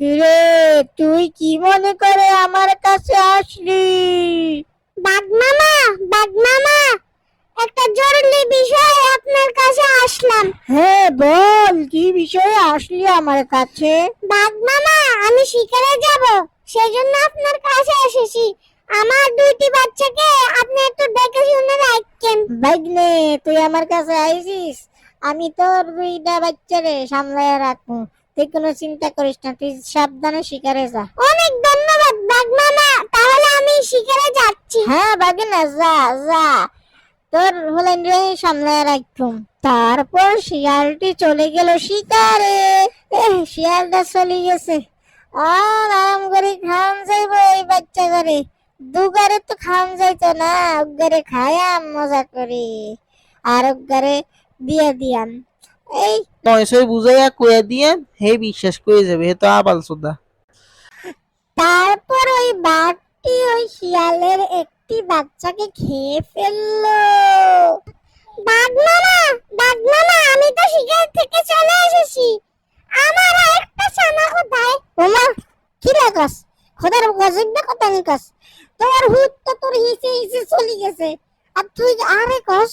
কিরে তুই কি মনে করে আমার কাছে আসলি? বাঘ মামা বাঘ মামা একটা জরুরি বিষয়ে আপনার কাছে আসলাম। হ্যাঁ বল কি বিষয়ে আসলি আমার কাছে? বাঘ মামা আমি শিকারে যাব সেজন্য আপনার কাছে এসেছি। আমার দুইটি বাচ্চাকে আপনি একটু দেখে শুনে রাখেন। বাইগনে তুই আমার কাছে আইছিস আমি তোর দুইটা বাচ্চারে সামলায় রাখব। তুই কোনো চিন্তা করিস না, তুই সাবধানে শিকারে যা। অনেক ধন্যবাদ বাঘ মামা তাহলে আমি শিকারে যাচ্ছি। হ্যাঁ বাগিনা, যা যা। তোর হলেন রে সামলায় রাখতুম তারপর শিয়ালটি চলে গেল শিকারে। শিয়ালটা চলে গেছে। আর আরাম করে খাওয়ান যাইব এই বাচ্চা করে দুগারে তো খাওয়ান যাইতো না উগারে খায়াম মজা করে। আর উগারে দিয়ে দিয়াম। এই নয়সই বুঝাইয়া কইয়া দিয়ে হে বিশ্বাস করে যাবে, হে তো আবাল সুদা তারপর ওই বাঘটি ওই শিয়ালের একটি বাচ্চাকে খেয়ে ফেলল। বাঘ মামা বাঘ মামা আমি তো শিকার থেকে চলে এসেছি। আমার একটা ছানা কোথায়? ওমা, কি লাগাস? খোদার গজব না কথা নিকাস তোর হুত তো তোর হিসে হিসে চলে গেছে। আর তুই আরে কস,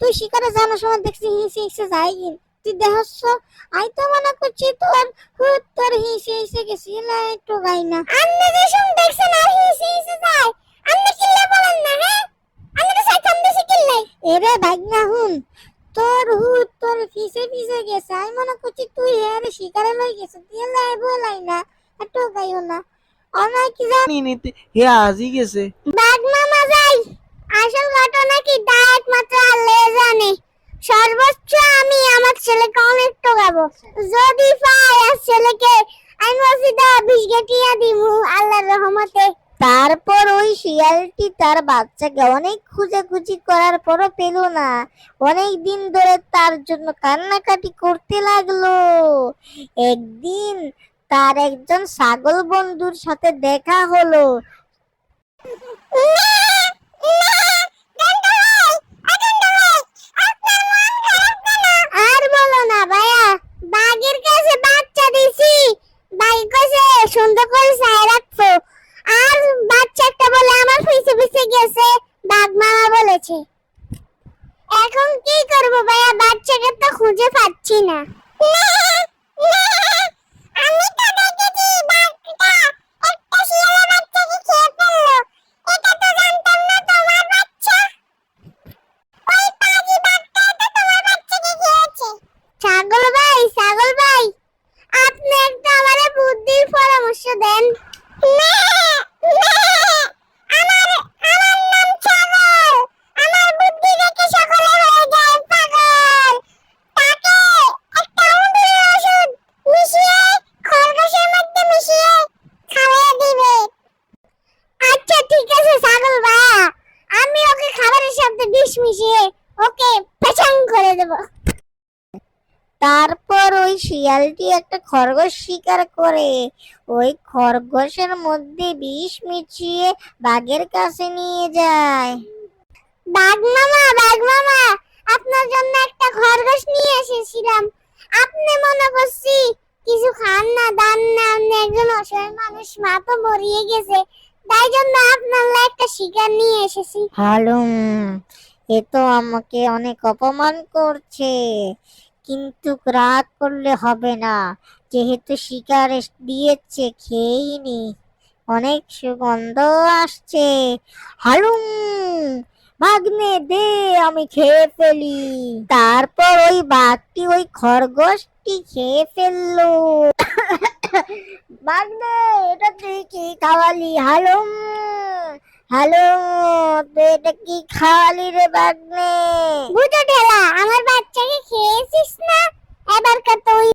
তুই শিকারে জানার সময় দেখছি হিসে হিসে যাই কিন। তুই দেখছ আই তো মনে করছি তোর হুত তোর হিসে হিসে গেছি না একটু গাই না। আপনি যে শুন দেখছেন আর হিসে হিসে যায়। আপনি কিল্লে বলেন না হ্যাঁ? আমি তো সাইকাম বেশি কিল্লাই এরে ভাগ না হুন তোর হুত তোর ফিসে ফিসে গেছে আমি মনে করছি তুই হের শিকারে লই গেছে তুই লাই বলাই না একটু গাইও না। অনেক কি জানি নিতে হে আজই গেছে। বাঘ মামা যাই। আসল ঘটনা কি তা একমাত্র আল্লাহ জানে। সর্বোচ্চ আমি আমার ছেলেকে অনেক টোকাবো যদি পাই আর ছেলেকে, আমি বলছি দা বিশ গেটিয়া দিমু আল্লাহর রহমতে। তারপর ওই শিয়ালটি তার বাচ্চাকে অনেক খুঁজেখুঁজি করার পরও পেল না। অনেক দিন ধরে তার জন্য কান্নাকাটি করতে লাগল। একদিন তার একজন ছাগল বন্ধুর সাথে দেখা হলো। আর বলো না ভাইয়া বাঘের কাছে বাচ্চা দিছি বাঘ কাছে সুন্দর করে চাই রাখছো। আর একটা বলে আমার পিছে পিছে গেছে, বাঘ মামা বলেছে। এখন কি করব ভাইয়া? বাচ্চাকে তো খুঁজে পাচ্ছি না আমি তো দেখেছি বাঘটা একটা শিয়ালের বাচ্চাকে খেয়ে ফেলল এটা তো জানতাম না তোমার বাচ্চা ওই পাজি বাঘটা তো তোমার বাচ্চাকে খেয়েছে ছাগল ভাই ছাগল ভাই আপনি একটা আমারে বুদ্ধির পরামর্শ দেন আমার আমার নাম ছাগল আমার বুদ্ধি দেখে সকলে হয়ে যায় পাগল তাকে একটা উঁদুরের ওষুধ মিশিয়ে খরগোশের মধ্যে মিশিয়ে খাওয়াই দিবে আচ্ছা ঠিক আছে ছাগল ভাইয়া আমি ওকে খাবারের সাথে বিষ মিশিয়ে ওকে পেছাং করে দেবো। তারপর ওই শিয়ালটি একটা খরগোশ শিকার করে। ওই খরগোশের মধ্যে বিষ মিশিয়ে বাঘের কাছে নিয়ে যায়। বাঘ মামা বাঘ মামা, আপনার জন্য একটা খরগোশ নিয়ে এসেছিলাম। আপনি মনে করছি কিছু খান না, দান না, আপনি একজন অসহায় মানুষ মা তো মরিয়ে গেছে। তাই জন্য আপনার একটা শিকার নিয়ে এসেছি। হালুম। এ তো আমাকে অনেক অপমান করছে। কিন্তু রাগ করলে হবে না। যেহেতু শিকার দিয়েছে খেয়েই নি অনেক সুগন্ধ আসছে। হালুম! ভাগ্নে, দে, আমি খেয়ে ফেলি। তারপর ওই বাঘটি, ওই খরগোশটি খেয়ে ফেলল। ভাগ্নে, এটা তুই কি খাওয়ালি? হালুম! হ্যালো, তুই এটা কি খাওয়ালি রে বাগনে? বুঝো ঢেলা, আমার বাচ্চাকে খেয়েছিস না? এবার তুই